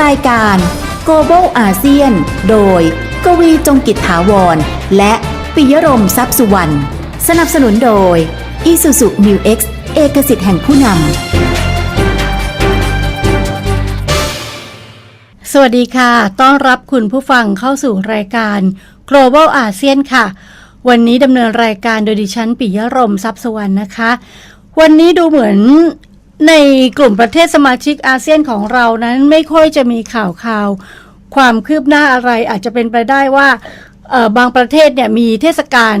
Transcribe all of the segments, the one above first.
รายการ Global ASEAN โดย กวีจงกิจถาวร และปิยรมทรัพย์สุวรรณ สนับสนุนโดย Isuzu New X เอกสิทธิ์แห่งผู้นำ สวัสดีค่ะ ต้อนรับคุณผู้ฟังเข้าสู่รายการ Global ASEAN ค่ะ วันนี้ดำเนินรายการโดยดิฉันปิยรมทรัพย์สุวรรณนะคะ วันนี้ดูเหมือน ในกลุ่มประเทศสมาชิกอาเซียนของเรานั้นไม่ค่อยจะมีข่าวข่าวความคืบหน้าอะไรอาจจะเป็นไปได้ว่าบางประเทศเนี่ยมีเทศกาล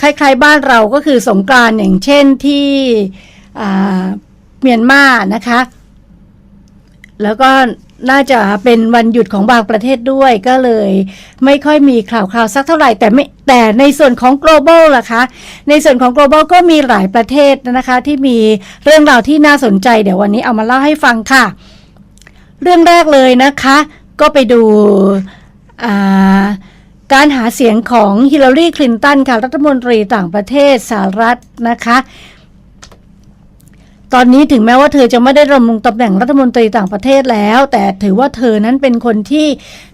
คล้ายๆบ้านเราก็คือสงกรานต์อย่างเช่นที่เมียนมานะคะ แล้วก็ น่าจะเป็นวันหยุดของบางประเทศด้วยก็เลย ไม่ค่อยมีข่าวคราวสักเท่าไหร่แต่ไม่แต่ในส่วนของ global ล่ะคะ ในส่วนของ global ก็มีหลายประเทศนะคะ ที่มีเรื่องราวที่น่าสนใจ เดี๋ยววันนี้เอามาเล่าให้ฟังค่ะ เรื่องแรกเลยนะคะ ก็ไปดูการหาเสียงของฮิลลารีคลินตันค่ะรัฐมนตรีต่างประเทศสหรัฐนะคะ ตอนนี้ถึงแม้ว่าเธอจะไม่ได้ดำรงตำแหน่งรัฐมนตรีต่างประเทศแล้ว แต่ถือว่าเธอนั้นเป็นคนที่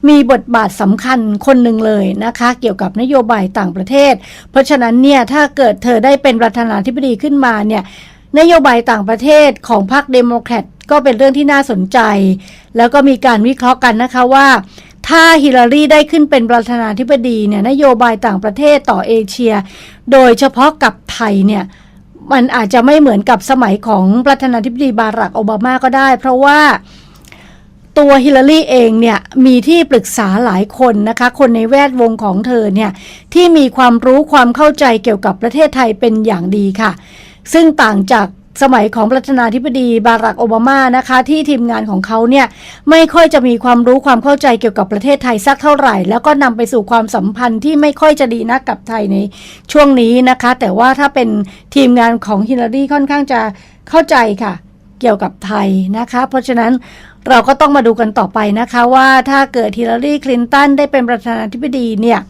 มีบทบาทสำคัญคนหนึ่งเลยนะคะ เกี่ยวกับนโยบายต่างประเทศ เพราะฉะนั้นเนี่ยถ้าเกิดเธอได้เป็นประธานาธิบดีขึ้นมาเนี่ยนโยบายต่างประเทศของพรรคเดโมแครตก็เป็นเรื่องที่น่าสนใจ แล้วก็มีการวิเคราะห์กันนะคะว่าถ้าฮิลลารีได้ขึ้นเป็นประธานาธิบดีเนี่ยนโยบายต่างประเทศต่อเอเชีย โดยเฉพาะกับไทยเนี่ย มันอาจจะไม่เหมือนกับสมัยของประธานาธิบดีบารักโอบามาก็ได้ เพราะว่าตัวฮิลลารีเองเนี่ยมีที่ปรึกษาหลายคนนะคะ คนในแวดวงของเธอเนี่ยที่มีความรู้ความเข้าใจเกี่ยวกับประเทศไทยเป็นอย่างดีค่ะ ซึ่งต่างจาก สมัยของประธานาธิบดีบารักโอบามานะคะ ที่ทีมงานของเขาเนี่ยไม่ค่อยจะมีความรู้ความเข้าใจเกี่ยวกับประเทศไทยสักเท่าไหร่ แล้วก็นำไปสู่ความสัมพันธ์ที่ไม่ค่อยจะดีนักกับไทยในช่วงนี้นะคะ แต่ว่าถ้าเป็นทีมงานของฮิลลารีค่อนข้างจะเข้าใจค่ะ เกี่ยวกับไทยนะคะ เพราะฉะนั้นเราก็ต้องมาดูกันต่อไปนะคะว่าถ้าเกิดฮิลลารีคลินตันได้เป็นประธานาธิบดีเนี่ย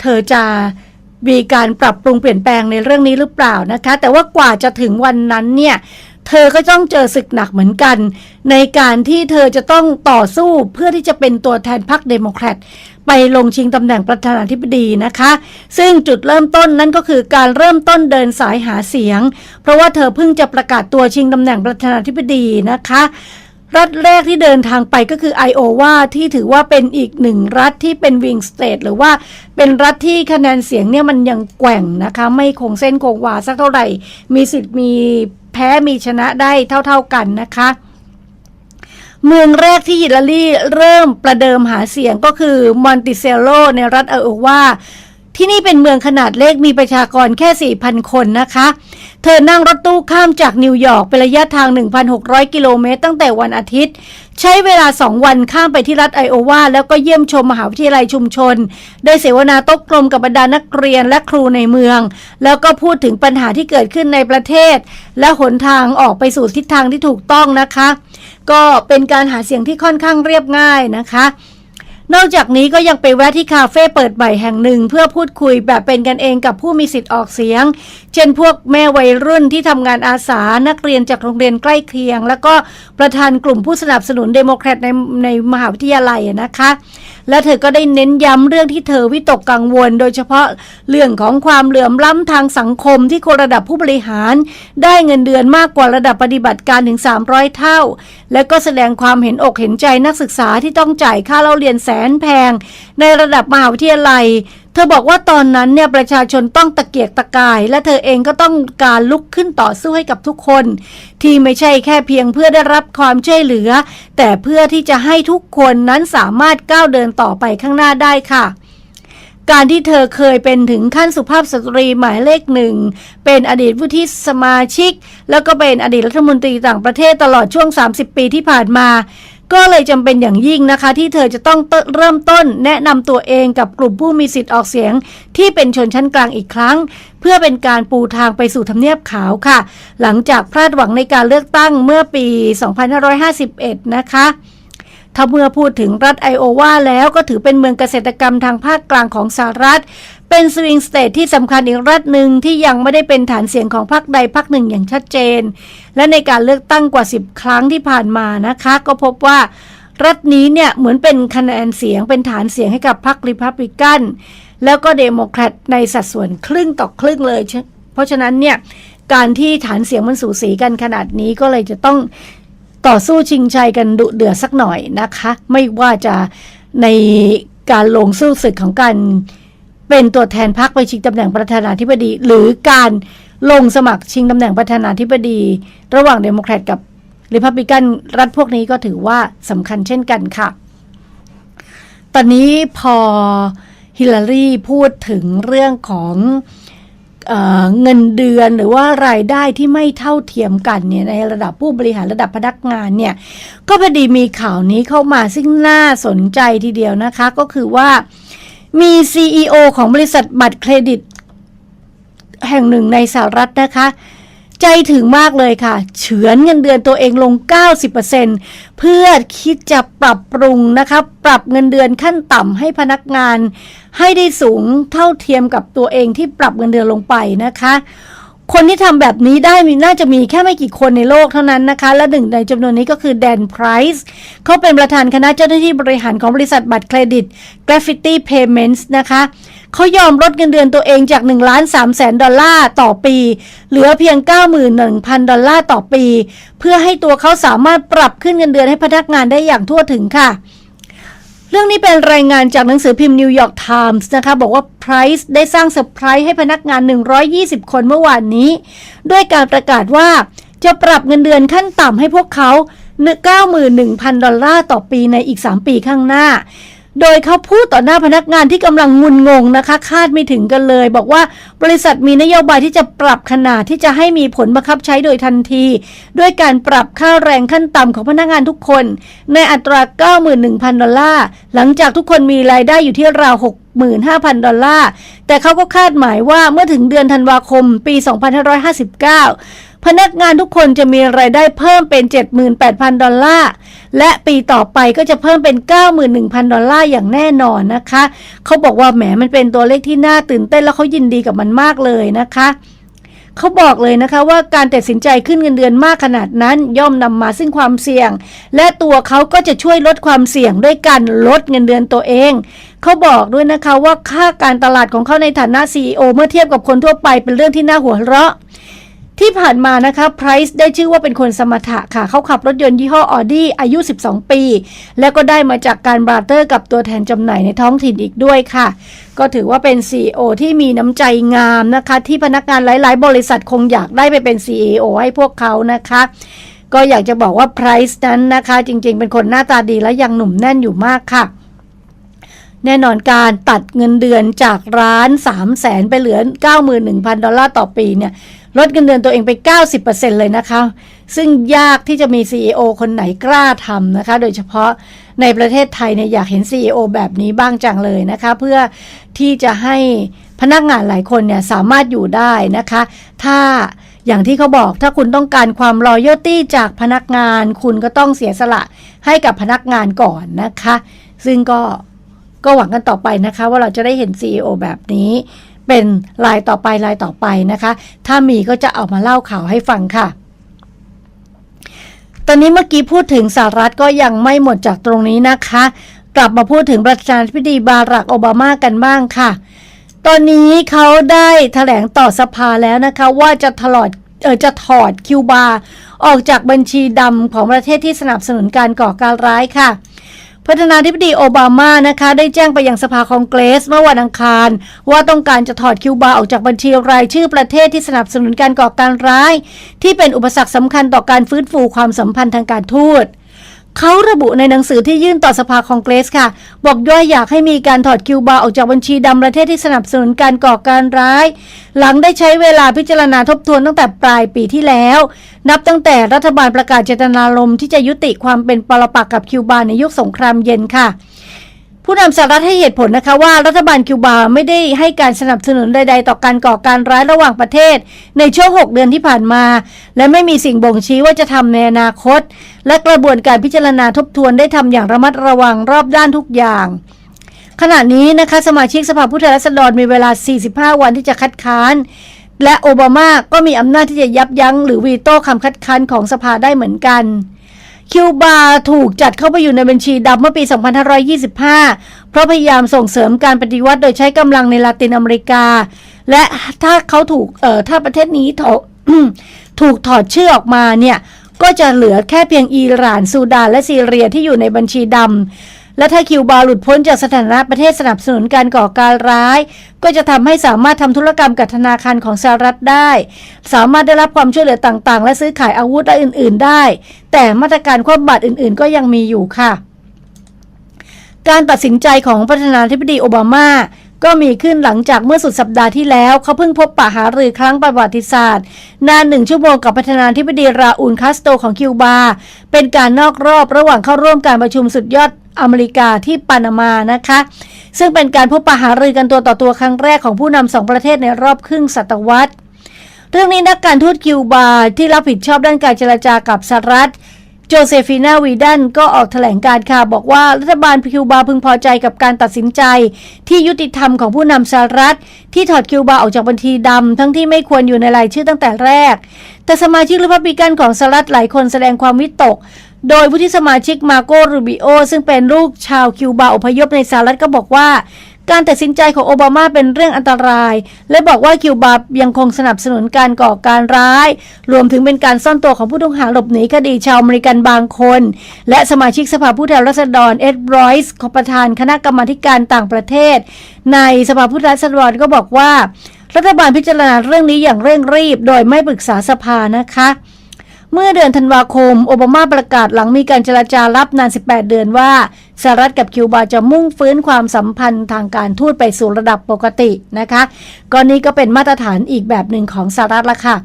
เธอจะ มีการปรับปรุงเปลี่ยนแปลงในเรื่องนี้หรือเปล่านะคะ แต่ว่ากว่าจะถึงวันนั้นเนี่ยเธอก็ต้องเจอศึกหนักเหมือนกัน ในการที่เธอจะต้องต่อสู้เพื่อที่จะเป็นตัวแทนพรรคเดโมแครตไปลงชิงตำแหน่งประธานาธิบดีนะคะ ซึ่งจุดเริ่มต้นนั่นก็คือการเริ่มต้นเดินสายหาเสียง เพราะว่าเธอเพิ่งจะประกาศตัวชิงตำแหน่งประธานาธิบดีนะคะ รัฐแรกที่เดินทางไปก็คือไอโอวาที่ถือว่าเป็นอีกหนึ่งรัฐที่เป็นวิงสเตทหรือว่าเป็นรัฐที่คะแนนเสียงเนี่ยมันยังแกว่งนะคะ ไม่คงเส้นคงวาสักเท่าไหร่ มีสิทธิ์มีแพ้มีชนะได้เท่าๆกันนะคะ เมืองแรกที่ฮิลลารีเริ่มประเดิมหาเสียงก็คือมอนติเซโลในรัฐไอโอวาที่นี่เป็นเมืองขนาดเล็กมีประชากรแค่ 4,000 คนนะคะ เธอนั่งรถตู้ข้ามจากนิวยอร์กเป็นระยะทาง 1,600 กิโลเมตรตั้งแต่วันอาทิตย์ ใช้เวลา 2 วันข้ามไปที่รัฐไอโอวาแล้วก็เยี่ยมชมมหาวิทยาลัยชุมชน ได้เสวนาโต๊ะกลมกับบรรดานักเรียนและครูในเมือง แล้วก็พูดถึงปัญหาที่เกิดขึ้นในประเทศ และหนทางออกไปสู่ทิศทางที่ถูกต้องนะคะ ก็เป็นการหาเสียงที่ค่อนข้างเรียบง่ายนะคะ นอกจากนี้ก็ยังไปแวะที่คาเฟ่เปิดใหม่แห่งหนึ่ง เพื่อพูดคุยแบบเป็นกันเองกับผู้มีสิทธิ์ออกเสียง เช่นพวกแม่วัยรุ่นที่ทำงานอาสานักเรียนจากโรงเรียนใกล้เคียง แล้วก็ประธานกลุ่มผู้สนับสนุนเดโมแครตในในมหาวิทยาลัยนะคะ และเธอก็ได้เน้นย้ำเรื่องที่เธอวิตกกังวล โดยเฉพาะเรื่องของความเหลื่อมล้ำทางสังคมที่คนระดับผู้บริหาร ได้เงินเดือนมากกว่าระดับปฏิบัติการถึง 300 เท่า และก็แสดงความเห็นอกเห็นใจนักศึกษาที่ต้องจ่ายค่าเล่าเรียนแสนแพง ในระดับมหาวิทยาลัย เธอบอกว่าตอนนั้นเนี่ยประชาชนต้องตะเกียกตะกาย และเธอเองก็ต้องการลุกขึ้นต่อสู้ให้กับทุกคน ที่ไม่ใช่แค่เพียงเพื่อได้รับความช่วยเหลือ แต่เพื่อที่จะให้ทุกคนนั้นสามารถก้าวเดินต่อไปข้างหน้าได้ค่ะการที่เธอเคยเป็นถึงขั้นสุภาพสตรีหมายเลขหนึ่ง เป็นอดีตวุฒิสมาชิก แล้วก็เป็นอดีตรัฐมนตรีต่างประเทศตลอดช่วง 30 ปีที่ผ่านมา ก็เลยจำเป็นอย่างยิ่งนะคะ ที่เธอจะต้องเริ่มต้นแนะนำตัวเองกับกลุ่มผู้มีสิทธิ์ออกเสียง ที่เป็นชนชั้นกลางอีกครั้ง เพื่อเป็นการปูทางไปสู่ทำเนียบขาวค่ะ หลังจากพลาดหวังในการเลือกตั้งเมื่อปี 2551 นะคะถ้าเมื่อพูดถึงรัฐไอโอวาแล้วก็ถือเป็นเมืองเกษตรกรรมทางภาคกลางของสหรัฐ เป็นสวิงสเตทที่สำคัญอีกรัฐหนึ่งที่ยังไม่ได้เป็นฐานเสียงของพรรคใดพรรคหนึ่งอย่างชัดเจน และในการเลือกตั้งกว่า 10 ครั้งที่ผ่านมานะคะ ก็พบว่ารัฐนี้เนี่ยเหมือนเป็นคะแนนเสียงเป็นฐานเสียงให้กับพรรคริพับลิกันแล้วก็เดโมแครตในสัดส่วนครึ่งต่อครึ่งเลย เพราะฉะนั้นเนี่ยการที่ฐานเสียงมันสูสีกันขนาดนี้ก็เลยจะต้องต่อสู้ชิงชัยกันดุเดือดสักหน่อยนะคะ ไม่ว่าจะในการลงสู้ศึกของการ เป็นตัวแทนพรรคไปชิงตำแหน่งประธานาธิบดี หรือการลงสมัครชิงตำแหน่งประธานาธิบดี ระหว่างเดโมแครตกับริพับลิกันรัฐพวกนี้ก็ถือว่าสำคัญเช่นกันค่ะ ตอนนี้พอฮิลลารีพูดถึงเรื่องของเอเงินเดือนหรือว่ารายได้ที่ไม่เท่าเทียมกันเนี่ยในระดับผู้บริหารระดับพนักงานเนี่ยก็พอดีมีข่าวนี้เข้ามาซึ่งน่าสนใจทีเดียวนะคะ ก็คือว่า มี CEO ของบริษัทบัตรเครดิต แห่งหนึ่งในสหรัฐนะคะ ใจถึงมากเลยค่ะ เฉือนเงินเดือนตัวเองลง 90%เพื่อคิดจะปรับปรุงนะคะ ปรับเงินเดือนขั้นต่ำให้พนักงาน ให้ได้สูงเท่าเทียมกับตัวเองที่ปรับเงินเดือนลงไปนะคะ คนที่ทำแบบนี้ได้มีน่าจะมีแค่ไม่กี่คนในโลกเท่านั้นนะคะ และหนึ่งในจำนวนนี้ก็คือแดนไพรส์เขาเป็นประธานคณะเจ้าหน้าที่บริหารของบริษัทบัตรเครดิต Graffiti Payments นะคะเขายอมลดเงินเดือนตัวเองจาก1ล้าน3แสนดอลลาร์ต่อปี เหลือเพียง 91,000 ดอลลาร์ต่อปี เพื่อให้ตัวเขาสามารถปรับขึ้นเงินเดือนให้พนักงานได้อย่างทั่วถึงค่ะ เรื่องนี้เป็นรายงานจากหนังสือพิมพ์นิวยอร์กไทมส์นะคะ บอกว่าไพรส์ได้สร้างเซอร์ไพรส์ให้พนักงาน 120 คนเมื่อวานนี้ ด้วยการประกาศว่าจะปรับเงินเดือนขั้นต่ำให้พวกเขา 91,000 ดอลลาร์ต่อปีในอีก 3 ปีข้างหน้า โดยเขาพูดต่อหน้าพนักงานที่กำลังงุนงงนะคะ คาดไม่ถึงกันเลย บอกว่าบริษัทมีนโยบายที่จะปรับขนาดที่จะให้มีผลบังคับใช้โดยทันที ด้วยการปรับค่าแรงขั้นต่ำของพนักงานทุกคน ในอัตรา 91,000 ดอลลาร์ หลังจากทุกคนมีรายได้อยู่ที่ราว65,000 ดอลลาร์ แต่เขาก็คาดหมายว่าเมื่อถึงเดือนธันวาคมปี 2559 พนักงานทุกคนจะมีรายได้เพิ่มเป็น 78,000 ดอลลาร์ และปีต่อไปก็จะเพิ่มเป็น 91,000 ดอลลาร์อย่างแน่นอนนะคะ เขาบอกว่าแหมมันเป็นตัวเลขที่น่าตื่นเต้นแล้วเขายินดีกับมันมากเลยนะคะเขาบอกเลยนะคะว่าการตัดสินใจขึ้นเงินเดือนมากขนาดนั้นย่อมนำมาซึ่งความเสี่ยง และตัวเขาก็จะช่วยลดความเสี่ยงด้วยการลดเงินเดือนตัวเอง เขาบอกด้วยนะคะว่าค่าการตลาดของเขาในฐานะ CEO เมื่อเทียบกับคนทั่วไปเป็นเรื่องที่น่าหัวเราะ ที่ผ่านมานะคะ Price ได้ชื่อว่าเป็นคนสมถะค่ะ เขาขับรถยนต์ยี่ห้อ Audi อายุ 12 ปี แล้วก็ได้มาจากการบราเตอร์กับตัวแทนจำหน่ายในท้องถิ่นอีกด้วยค่ะ ก็ถือว่าเป็น CEO ที่มีน้ำใจงามนะคะ ที่พนักงานหลาย ๆ บริษัทคงอยากได้ไปเป็น CEO ให้พวกเขานะคะก็อยากจะบอกว่า Price นั้นนะคะ จริง ๆ เป็นคนหน้าตาดีและยังหนุ่มแน่นอยู่มากค่ะแน่นอนการตัดเงินเดือนจากร้าน 3 0 0แสนไปเหลือ 91,000 ดอลลาร์ต่อปีเนี่ย ลดเงินเดือนตัวเองไป 90%เลยนะคะ ซึ่งยากที่จะมี CEO คนไหนกล้าทำนะคะ โดยเฉพาะในประเทศไทยเนี่ยอยากเห็น CEO แบบนี้บ้างจังเลยนะคะ เพื่อที่จะให้พนักงานหลายคนเนี่ยสามารถอยู่ได้นะคะ ถ้าอย่างที่เขาบอกถ้าคุณต้องการความรอยัลตี้จากพนักงาน คุณก็ต้องเสียสละให้กับพนักงานก่อนนะคะ ซึ่งก็ก็หวังกันต่อไปนะคะ ว่าเราจะได้เห็น CEO แบบนี้ เป็นลายต่อไปลายต่อไปนะคะ ถ้ามีก็จะเอามาเล่าข่าวให้ฟังค่ะ ตอนนี้เมื่อกี้พูดถึงสหรัฐก็ยังไม่หมดจากตรงนี้นะคะ กลับมาพูดถึงประธานาธิบดีบารักโอบามากันบ้างค่ะ ตอนนี้เขาได้ถแถลงต่อสภาแล้วนะคะว่าจะถลอดเออจะถอดคิวบาออกจากบัญชีดำของประเทศที่สนับสนุนการก่อการร้ายค่ะ ประธานาธิบดีโอบามานะคะได้แจ้งไปยังสภาคองเกรส เมื่อวันอังคาร ว่าต้องการจะถอดคิวบาออกจากบัญชีรายชื่อประเทศที่สนับสนุนการก่อการร้าย ที่เป็นอุปสรรคสำคัญต่อการฟื้นฟูความสัมพันธ์ทางการทูต เขาระบุในหนังสือที่ยื่นต่อสภาคองเกรสค่ะ บอกด้วยอยากให้มีการถอดคิวบาออกจากบัญชีดำประเทศที่สนับสนุนการก่อการร้าย หลังได้ใช้เวลาพิจารณาทบทวนตั้งแต่ปลายปีที่แล้ว นับตั้งแต่รัฐบาลประกาศเจตนารมณ์ที่จะยุติความเป็นปรปักษ์กับคิวบาในยุคสงครามเย็นค่ะ ผู้นำสหรัฐให้เหตุผลนะคะว่ารัฐบาลคิวบาไม่ได้ให้การสนับสนุนใด ๆ ต่อการก่อการร้ายระหว่างประเทศ ในช่วง 6 เดือนที่ผ่านมา และไม่มีสิ่งบ่งชี้ว่าจะทำในอนาคต และกระบวนการพิจารณาทบทวนได้ทำอย่างระมัดระวังรอบด้านทุกอย่างขณะนี้นะคะสมาชิกสภาผู้แทนราษฎรมีเวลา 45 วันที่จะคัดค้าน และโอบามาก็มีอำนาจที่จะยับยั้งหรือวีโต้คำคัดค้านของสภาได้เหมือนกัน คิวบาถูกจัดเข้าไปอยู่ในบัญชีดำเมื่อปี 2525 เพราะพยายามส่งเสริมการปฏิวัติโดยใช้กำลังในลาตินอเมริกา และถ้าเขาถูกเอ่อถ้าประเทศนี้ถ,ถูกถอดชื่อออกมาเนี่ย ก็จะเหลือแค่เพียงอิหร่านซูดานและซีเรียที่อยู่ในบัญชีดำ และถ้าคิวบาหลุดพ้นจากสถานะประเทศสนับสนุนการก่อการร้าย ก็จะทำให้สามารถทำธุรกรรมกับธนาคารของสหรัฐได้ สามารถได้รับความช่วยเหลือต่างๆ และซื้อขายอาวุธและอื่น ๆ ได้ แต่มาตรการควบบัตรอื่น ๆ ก็ยังมีอยู่ค่ะ การตัดสินใจของประธานาธิบดีโอบามา ก็มีขึ้นหลังจากเมื่อสุดสัปดาห์ที่แล้วเขาเพิ่งพบปะหารือครั้งประวัติศาสตร์ นานหนึ่งชั่วโมงกับประธานาธิบดีราอูลคาสโตของคิวบา เป็นการนอกรอบระหว่างเข้าร่วมการประชุมสุดยอดอเมริกาที่ปานามานะคะ ซึ่งเป็นการพบปะหารือกันตัวต่อตัวครั้งแรกของผู้นำสองประเทศในรอบครึ่งศตวรรษ เรื่องนี้นักการทูตคิวบาที่รับผิดชอบด้านการเจรจากับสหรัฐ โจเซฟินาวีดันก็ออกแถลงการค่ะบอกว่ารัฐบาลคิวบาพึงพอใจกับการตัดสินใจ ที่ยุติธรรมของผู้นำสหรัฐ ที่ถอดคิวบาออกจากบัญชีดำทั้งที่ไม่ควรอยู่ในรายชื่อตั้งแต่แรก แต่สมาชิกริพับลิกันของสหรัฐหลายคนแสดงความวิตก โดยผู้ที่สมาชิกมาโกรูบิโอซึ่งเป็นลูกชาวคิวบาอพยพในสหรัฐก็บอกว่า การตัดสินใจของโอบามาเป็นเรื่องอันตราย และบอกว่าคิวบายังคงสนับสนุนการก่อการร้าย รวมถึงเป็นการซ่อนตัวของผู้ต้องหาหลบหนีคดีชาวอเมริกันบางคน และสมาชิกสภาผู้แทนราษฎรเอ็ดบรอยส์ประธานคณะกรรมาการต่างประเทศ ในสภาผู้แทนราษฎรก็บอกว่า รัฐบาลพิจารณาเรื่องนี้อย่างเร่งรีบ โดยไม่ปรึกษาสภานะคะ เมื่อเดือนธันวาคม โอบามาประกาศหลังมีการเจรจารับนาน 18 เดือนว่าสหรัฐกับคิวบาจะมุ่งฟื้นความสัมพันธ์ทางการทูตไปสู่ระดับปกตินะคะก็นี้ก็เป็นมาตรฐานอีกแบบหนึ่งของสหรัฐละค่ะ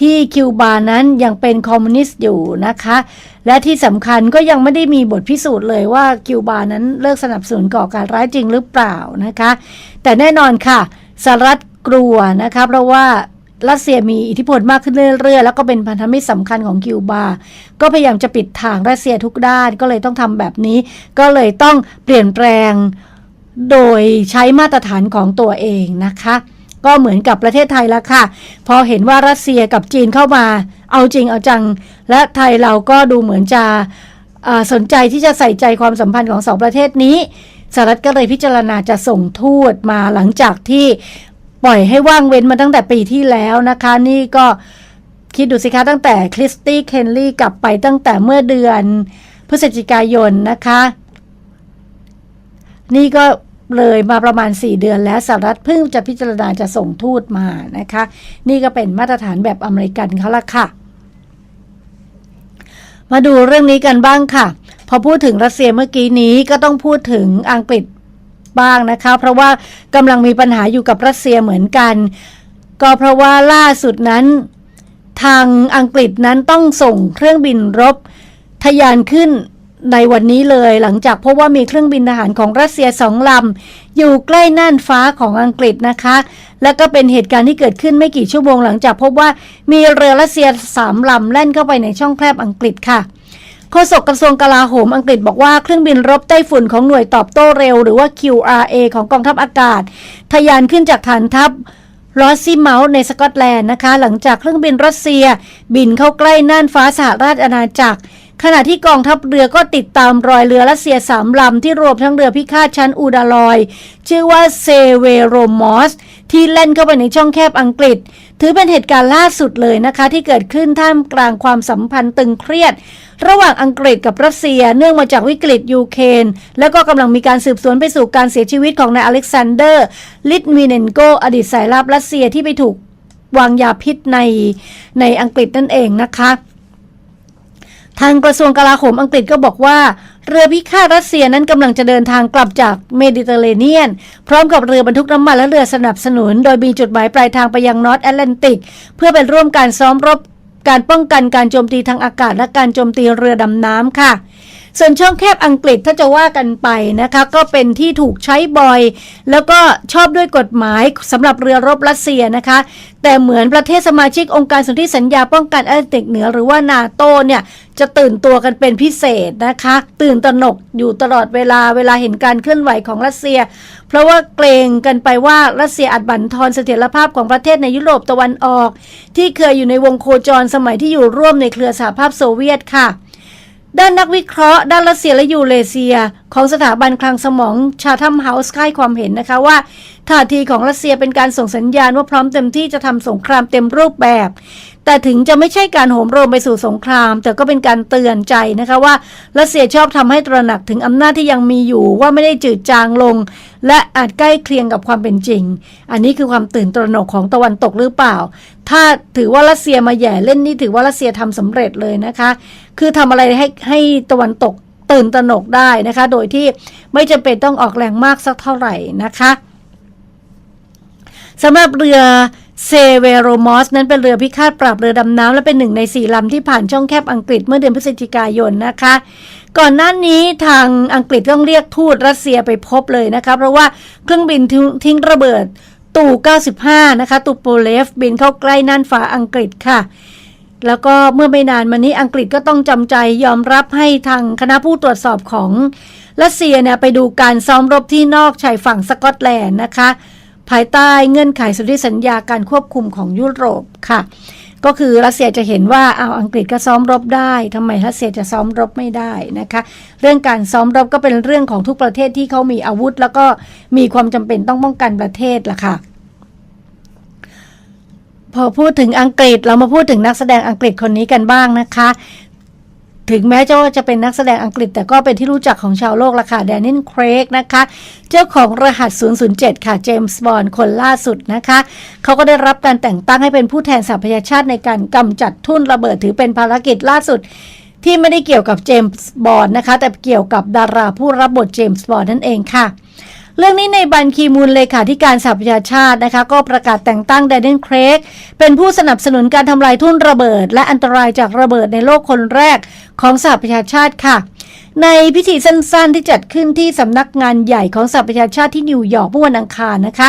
ที่คิวบานั้นยังเป็นคอมมิวนิสต์อยู่นะคะ และที่สำคัญก็ยังไม่ได้มีบทพิสูจน์เลยว่าคิวบานั้นเลิกสนับสนุนก่อการร้ายจริงหรือเปล่านะคะ แต่แน่นอนค่ะสหรัฐกลัวนะคะเพราะว่า รัสเซียมีอิทธิพลมากขึ้นเรื่อยๆ แล้วก็เป็นพันธมิตรสำคัญของคิวบา ก็พยายามจะปิดทางรัสเซียทุกด้าน ก็เลยต้องทำแบบนี้ ก็เลยต้องเปลี่ยนแปลงโดยใช้มาตรฐานของตัวเองนะคะ ก็เหมือนกับประเทศไทยแล้วค่ะ พอเห็นว่ารัสเซียกับจีนเข้ามา เอาจริงเอาจัง และไทยเราก็ดูเหมือนจะสนใจที่จะใส่ใจความสัมพันธ์ของสองประเทศนี้สหรัฐก็เลยพิจารณาจะส่งทูตมาหลังจากที่ ปล่อยให้ว่างเว้นมาตั้งแต่ปีที่แล้วนะคะ นี่ก็คิดดูสิคะตั้งแต่คริสตี้เคนลี่กลับไปตั้งแต่เมื่อเดือนพฤศจิกายนนะคะ นี่ก็เลยมาประมาณ 4 เดือนแล้วสหรัฐเพิ่งจะพิจารณาจะส่งทูตมานะคะ นี่ก็เป็นมาตรฐานแบบอเมริกันเขาละค่ะ มาดูเรื่องนี้กันบ้างค่ะ พอพูดถึงรัสเซียเมื่อกี้นี้ก็ต้องพูดถึงอังกฤษ บ้างนะคะ เพราะว่ากำลังมีปัญหาอยู่กับรัสเซียเหมือนกัน ก็เพราะว่าล่าสุดนั้น ทางอังกฤษนั้นต้องส่งเครื่องบินรบทะยานขึ้นในวันนี้เลยหลังจากพบว่ามีเครื่องบินทหารของรัสเซียสองลำ อยู่ใกล้น่านฟ้าของอังกฤษนะคะ และก็เป็นเหตุการณ์ที่เกิดขึ้นไม่กี่ชั่วโมงหลังจากพบว่ามีเรือรัสเซียสามลำแล่นเข้าไปในช่องแคบอังกฤษค่ะ ฆษกกระทรวงกลาโหมอังกฤษบอกว่าเครื่องบินรบไต้ฝุ่นของหน่วยตอบโต้เร็ว หรือว่า QRA ของกองทัพอากาศ ทะยานขึ้นจากฐานทัพลอสซี่เมาส์ในสกอตแลนด์นะคะ หลังจากเครื่องบินรัสเซีย บินเข้าใกล้น่านฟ้าสหราชอาณาจักร ขณะที่กองทัพเรือก็ติดตามรอยเรือรัสเซียสามลำ ที่รวมทั้งเรือพิฆาตชั้นอูดาลอย ชื่อว่าเซเวโรมอส ที่เล่นเข้าไปในช่องแคบอังกฤษ ถือเป็นเหตุการณ์ล่าสุดเลยนะคะ ที่เกิดขึ้นท่ามกลางความสัมพันธ์ตึงเครียด ระหว่างอังกฤษกับรัสเซียเนื่องมาจากวิกฤตยูเครนแล้วก็กำลังมีการสืบสวนไปสู่การเสียชีวิตของนายอเล็กซานเดอร์ ลิทวีเนนโก อดีตสายลับรัสเซียที่ไปถูกวางยาพิษในในอังกฤษนั่นเองนะคะ ทางกระทรวงกลาโหมอังกฤษก็บอกว่าเรือพิฆาตรัสเซียนั้นกำลังจะเดินทางกลับจากเมดิเตอร์เรเนียน พร้อมกับเรือบรรทุกน้ำมันและเรือสนับสนุน โดยมีจุดหมายปลายทางไปยังนอร์ทแอตแลนติก เพื่อเป็นร่วมการซ้อมรบ การป้องกันการโจมตีทางอากาศและการโจมตีเรือดำน้ำค่ะ ส่วนช่องแคบอังกฤษถ้าจะว่ากันไปนะคะ ก็เป็นที่ถูกใช้บ่อย แล้วก็ชอบด้วยกฎหมายสำหรับเรือรบรัสเซียนะคะ แต่เหมือนประเทศสมาชิกองค์การสนธิสัญญาป้องกันแอตแลนติกเหนือหรือว่านาโตเนี่ยจะตื่นตัวกันเป็นพิเศษนะคะ ตื่นตระหนกอยู่ตลอดเวลาเวลาเห็นการเคลื่อนไหวของรัสเซีย เพราะว่าเกรงกันไปว่ารัสเซียอาจบั่นทอนเสถียรภาพของประเทศในยุโรปตะวันออก ที่เคยอยู่ในวงโคจรสมัยที่อยู่ร่วมในเครือสหภาพโซเวียตค่ะ ด้านนักวิเคราะห์ ด้านรัสเซียและยูเรเซีย ของสถาบันคลังสมองชาทัมเฮาส์ให้ความเห็นนะคะว่าท่าทีของรัสเซียเป็นการส่งสัญญาณว่าพร้อมเต็มที่จะทำสงครามเต็มรูปแบบ แต่ถึงจะไม่ใช่การโหมโรงไปสู่สงคราม แต่ก็เป็นการเตือนใจนะคะว่ารัสเซียชอบทำให้ตระหนักถึงอำนาจที่ยังมีอยู่ว่าไม่ได้จืดจางลง และอาจใกล้เคียงกับความเป็นจริง อันนี้คือความตื่นตระหนกของตะวันตกหรือเปล่า ถ้าถือว่ารัสเซียมาแย่เล่นนี่ถือว่ารัสเซียทำสำเร็จเลยนะคะ คือทำอะไรให้ให้ตะวันตกตื่นตระหนกได้นะคะ โดยที่ไม่จำเป็นต้องออกแรงมากสักเท่าไหร่นะคะสำหรับเรือเซเวโรมอสนั้นเป็นเรือพิฆาตปราบเรือดำน้ำและเป็นหนึ่งในสี่ลำที่ผ่านช่องแคบอังกฤษเมื่อเดือนพฤศจิกายนนะคะ ก่อนหน้านี้ทางอังกฤษต้องเรียกทูตรัสเซียไปพบเลยนะคะ เพราะว่าเครื่องบินทิ้งงระเบิดตู่ 95 นะคะ ตูโปเลฟบินเข้าใกล้น่านฟ้าอังกฤษค่ะ แล้วก็เมื่อไม่นานมานี้อังกฤษก็ต้องจำใจยอมรับให้ทางคณะผู้ตรวจสอบของรัสเซียเนี่ยไปดูการซ้อมรบที่นอกชายฝั่งสกอตแลนด์นะคะ ภายใต้เงื่อนไขสนธิสัญญาการควบคุมของยุโรปค่ะ ก็คือรัสเซียจะเห็นว่าเอาอังกฤษก็ซ้อมรบได้ทำไมรัสเซียจะซ้อมรบไม่ได้นะคะ เรื่องการซ้อมรบก็เป็นเรื่องของทุกประเทศที่เขามีอาวุธ แล้วก็มีความจำเป็นต้องป้องกันประเทศล่ะค่ะ พอพูดถึงอังกฤษเรามาพูดถึงนักแสดงอังกฤษคนนี้กันบ้างนะคะ ถึงแม้จะว่าจะเป็นนักแสดงอังกฤษ แต่ก็เป็นที่รู้จักของชาวโลกละค่ะแดนนินเครกนะคะ เจ้าของรหัส 007 ค่ะเจมส์บอนด์คนล่าสุดนะคะ เขาก็ได้รับการแต่งตั้งให้เป็นผู้แทนสหประชาชาติในการกำจัดทุ่นระเบิดถือเป็นภารกิจล่าสุดที่ไม่ได้เกี่ยวกับเจมส์บอนด์นะคะ แต่เกี่ยวกับดาราผู้รับบทเจมส์บอนด์นั่นเองค่ะ เรื่องนี้ในบันคีมูลเลขาธิการสหประชาชาตินะคะ ก็ประกาศแต่งตั้งแดนนินเครกเป็นผู้สนับสนุนการทำลายทุ่นระเบิด และอันตรายจากระเบิดในโลกคนแรกของสหประชาชาติค่ะ ในพิธีสั้นๆที่จัดขึ้นที่สำนักงานใหญ่ของสหประชาชาติที่นิวยอร์กเมื่อวันอังคารนะคะ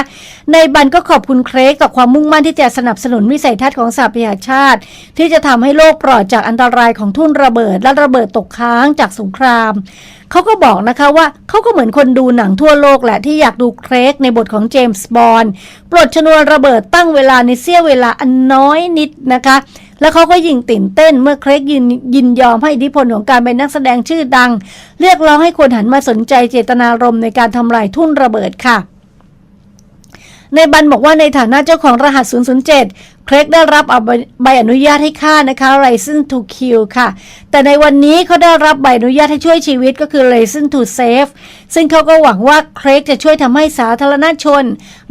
ในบันก็ขอบคุณเครกกับความมุ่งมั่นที่จะสนับสนุนวิสัยทัศน์ของสหประชาชาติ ที่จะทำให้โลกปลอดจากอันตรายของทุ่นระเบิดและระเบิดตกค้างจากสงคราม เขาก็บอกนะคะว่าเขาก็เหมือนคนดูหนังทั่วโลกแหละที่อยากดูเครกในบทของเจมส์บอนด์ปลดชนวนระเบิดตั้งเวลาในเสี้ยวเวลาอันน้อยนิดนะคะ แล้วเขาก็ยิ่งตื่นเต้นเมื่อเครกยินยินยอมให้อิทธิพลของการเป็นนักแสดงชื่อดัง เรียกร้องให้คนหันมาสนใจเจตนารมณ์ในการทำลายทุ่นระเบิดค่ะในบันบอกว่าในฐานะเจ้าของรหัส 007 เครกได้รับใบใบอนุญาตให้ฆ่านะคะ license to kill ค่ะแต่ในวันนี้เขาได้รับใบอนุญาตให้ช่วยชีวิตก็คือ license to save ซึ่งเขาก็หวังว่าเครกจะช่วยทำให้สาธารณชน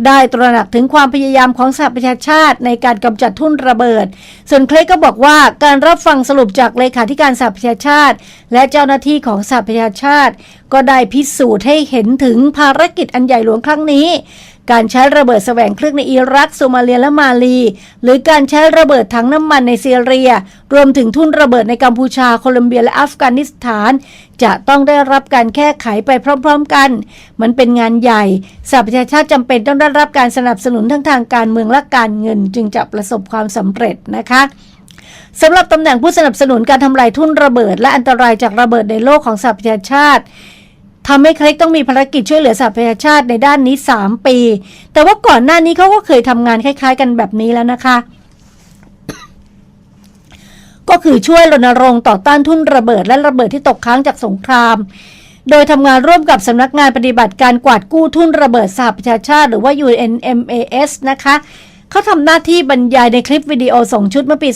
ได้ตระหนักถึงความพยายามของสหประชาชาติในการกำจัดทุ่นระเบิด ส่วนเครกก็บอกว่าการรับฟังสรุปจากเลขาธิการสหประชาชาติ และเจ้าหน้าที่ของสหประชาชาติ ก็ได้พิสูจน์ให้เห็นถึงภารกิจอันใหญ่หลวงครั้งนี้การใช้ระเบิดแสวงเครื่องในอิรัก โซมาเลียและมาลี หรือการใช้ระเบิดถังน้ำมันในซีเรีย รวมถึงทุ่นระเบิดในกัมพูชาโคลอมเบีย และอัฟกานิสถาน จะต้องได้รับการแก้ไขไปพร้อม ๆ กัน มันเป็นงานใหญ่สหประชาชาติจำเป็นต้องได้รับการสนับสนุนทั้งทางการเมืองและการเงิน จึงจะประสบความสำเร็จนะคะสำหรับตำแหน่งผู้สนับสนุนการทำลายทุ่นระเบิด และอันตรายจากระเบิดในโลกของสหประชาชาติทำให้เครกต้องมีภารกิจช่วยเหลือสหประชาชาติในด้านนี้ 3 ปี แต่ว่าก่อนหน้านี้เขาก็เคยทำงานคล้าย ๆ กันแบบนี้แล้วนะคะ ก็คือช่วยรณรงค์ต่อต้านทุ่นระเบิดและระเบิดที่ตกค้างจากสงคราม โดยทำงานร่วมกับสำนักงานปฏิบัติการกวาดกู้ทุ่นระเบิดสหประชาชาติ หรือว่า UNMAS นะคะเขาทำหน้าที่บรรยายในคลิปวิดีโอสองชุดเมื่อปี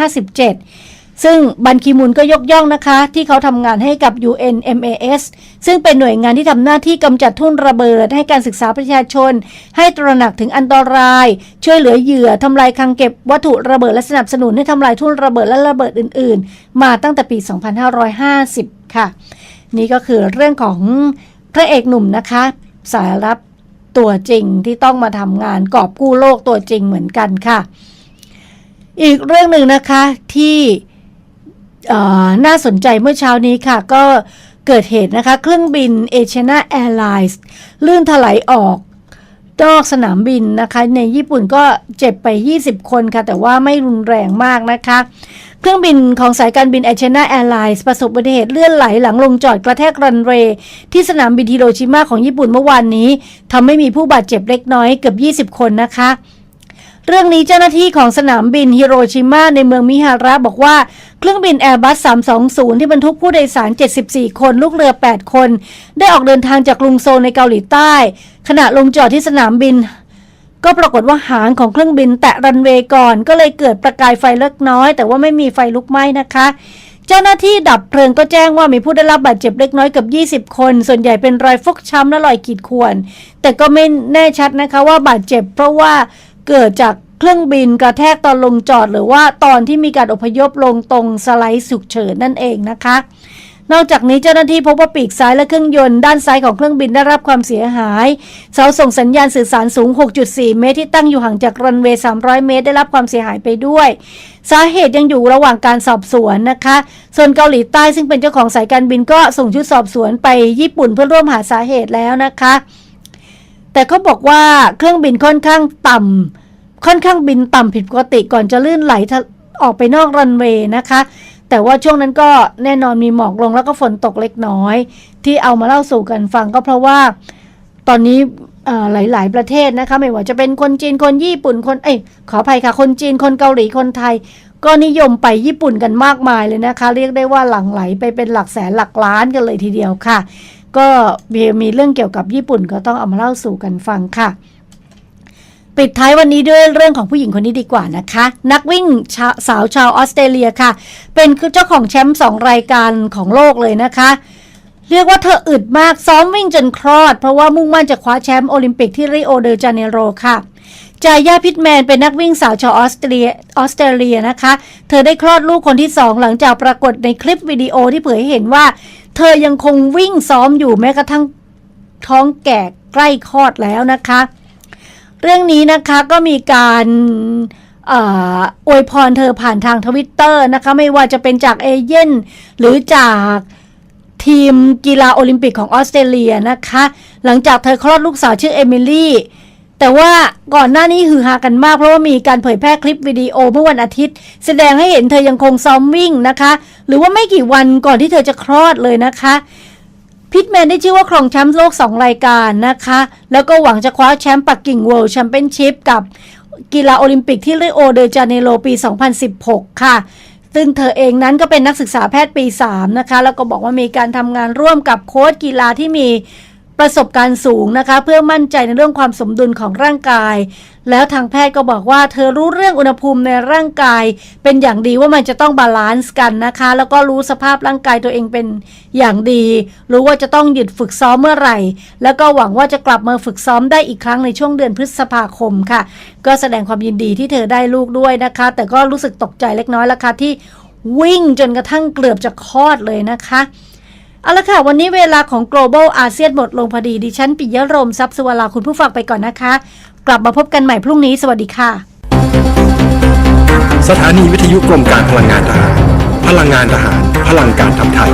2557 ซึ่งบันคีมุนก็ยกย่องนะคะ ที่เขาทำงานให้กับ UNMAS ซึ่งเป็นหน่วยงานที่ทำหน้าที่กำจัดทุ่นระเบิด ให้การศึกษาประชาชน ให้ตระหนักถึงอันตราย ช่วยเหลือเหยื่อทำลายคลังเก็บวัตถุระเบิดและสนับสนุนให้ทำลายทุ่นระเบิดและระเบิดอื่น ๆ มาตั้งแต่ปี 2550 ค่ะ นี่ก็คือเรื่องของพระเอกหนุ่มนะคะ สายรับตัวจริงที่ต้องมาทำงานกอบกู้โลกตัวจริงเหมือนกันค่ะ อีกเรื่องหนึ่งนะคะที่ น่าสนใจเมื่อเช้านี้ค่ะ ก็เกิดเหตุนะคะ เครื่องบินเอเชียนาแอร์ไลน์ลื่นถลายออกนอกสนามบินนะคะ ในญี่ปุ่นก็เจ็บไป 20 คนค่ะ แต่ว่าไม่รุนแรงมากนะคะ เครื่องบินของสายการบินเอเชนาแอร์ไลน์ประสบอุบัติเหตุเลื่อนไหลหลังลงจอดกระแทกรันเวย์ที่สนามบินฮิโรชิมาของญี่ปุ่นเมื่อวานนี้ทำให้มีผู้บาดเจ็บเล็กน้อยเกือบ 20 คนนะคะ เรื่องนี้เจ้าหน้าที่ของสนามบินฮิโรชิมาในเมืองมิฮาระบอกว่าเครื่องบิน Airbus 320 ที่บรรทุกผู้โดยสาร 74 คน ลูกเรือ 8 คน ได้ออกเดินทางจากกรุงโซลในเกาหลีใต้ ขณะลงจอดที่สนามบิน ก็ปรากฏว่าหางของเครื่องบินแตะรันเวย์ก่อน ก็เลยเกิดประกายไฟเล็กน้อย แต่ว่าไม่มีไฟลุกไหม้นะคะเจ้าหน้าที่ดับเพลิงก็แจ้งว่ามีผู้ได้รับบาดเจ็บเล็กน้อยเกับ 20 คน ส่วนใหญ่เป็นรอยฟกช้ำและรอยขีดข่วน แต่ก็ไม่แน่ชัดนะคะว่าบาดเจ็บเพราะว่า เกิดจากเครื่องบินกระแทกตอนลงจอด หรือว่าตอนที่มีการอพยพลงตรงสไลด์ฉุกเฉินนั่นเองนะคะ นอกจากนี้เจ้าหน้าที่พบว่าปีกซ้ายและเครื่องยนต์ด้านซ้ายของเครื่องบินได้รับความเสียหาย เสาส่งสัญญาณสื่อสารสูง 6.4 เมตรที่ตั้งอยู่ห่างจากรันเวย์ 300 เมตรได้รับความเสียหายไปด้วย สาเหตุยังอยู่ระหว่างการสอบสวนนะคะ ส่วนเกาหลีใต้ซึ่งเป็นเจ้าของสายการบินก็ส่งชุดสอบสวนไปญี่ปุ่นเพื่อร่วมหาสาเหตุแล้วนะคะ แต่เขาบอกว่าเครื่องบินค่อนข้างต่ำค่อนข้างบินต่ำผิดปกติก่อนจะลื่นไหลออกไปนอกรันเวย์นะคะ แต่ว่าช่วงนั้นก็แน่นอนมีหมอกลงแล้วก็ฝนตกเล็กน้อย ที่เอามาเล่าสู่กันฟังก็เพราะว่าตอนนี้หลาย ๆ ประเทศนะคะ ไม่ว่าจะเป็นคนจีนคนญี่ปุ่นคนเอ้ยขออภัยค่ะ คนจีนคนเกาหลีคนไทย ก็นิยมไปญี่ปุ่นกันมากมายเลยนะคะ เรียกได้ว่าหลั่งไหลไปเป็นหลักแสนหลักล้านกันเลยทีเดียวค่ะ ก็มีเรื่องเกี่ยวกับญี่ปุ่นก็ต้องเอามาเล่าสู่กันฟังค่ะ ปิดท้ายวันนี้ด้วยเรื่องของผู้หญิงคนนี้ดีกว่านะคะ นักวิ่งาสาวชาวออสเตรเลียค่ะ เป็นคือเจ้าของแชมป์สองรายการของโลกเลยนะคะเรียกว่าเธออึดมากซ้อมวิ่งจนคลอด เพราะว่ามุ่งมั่นจะคว้าแชมป์โอลิมปิกที่ริโอเดจาเนโรค่ะจายาพิทแมนเป็นนักวิ่งสาวชาวออสเตรเลียออสเตรเลียนะคะ เธอได้คลอดลูกคนที่สองหลังจากปรากฏในคลิปวิดีโอที่เผยให้เห็นว่า เธอยังคงวิ่งซ้อมอยู่แม้กระทั่งท้องแก่ใกล้คลอดแล้วนะคะ เรื่องนี้นะคะก็มีการเอ่ออวยพรเธอผ่านทางทวิตเตอร์นะคะ ไม่ว่าจะเป็นจากเอเย่นหรือจากทีมกีฬาโอลิมปิกของออสเตรเลียนะคะ หลังจากเธอคลอดลูกสาวชื่อเอมิลี่ แต่ว่าก่อนหน้านี้ฮือฮากันมากเพราะว่ามีการเผยแพร่คลิปวิดีโอเมื่อวันอาทิตย์ แสดงให้เห็นเธอยังคงซ้อมวิ่งนะคะ หรือว่าไม่กี่วันก่อนที่เธอจะคลอดเลยนะคะพิทแมนได้ชื่อว่าครองแชมป์โลก 2 รายการนะคะ แล้วก็หวังจะคว้าแชมป์ปักกิ่ง World Championship กับกีฬาโอลิมปิกที่ริโอเดจาเนโรปี 2016 ค่ะ ซึ่งเธอเองนั้นก็เป็นนักศึกษาแพทย์ปี 3 นะคะ แล้วก็บอกว่ามีการทำงานร่วมกับโค้ชกีฬาที่มี ประสบการณ์สูงนะคะ เพื่อมั่นใจในเรื่องความสมดุลของร่างกาย แล้วทางแพทย์ก็บอกว่า เธอรู้เรื่องอุณหภูมิในร่างกาย เป็นอย่างดีว่ามันจะต้องบาลานซ์กันนะคะ แล้วก็รู้สภาพร่างกายตัวเองเป็นอย่างดี รู้ว่าจะต้องหยุดฝึกซ้อมเมื่อไหร่ แล้วก็หวังว่าจะกลับมาฝึกซ้อมได้อีกครั้งในช่วงเดือนพฤษภาคมค่ะ ก็แสดงความยินดีที่เธอได้ลูกด้วยนะคะ แต่ก็รู้สึกตกใจเล็กน้อยละค่ะที่วิ่งจนกระทั่งเกือบจะคลอดเลยนะคะ เอาละค่ะ วันนี้เวลาของ global อาเซียนหมดลงพอดีดิฉันปิยะรมทรัพย์สุวราคุณผู้ฟังไปก่อนนะคะ กลับมาพบกันใหม่พรุ่งนี้สวัสดีค่ะ สถานีวิทยุกรมการพลังงานทหาร พลังงานทหาร พลังการทำไทย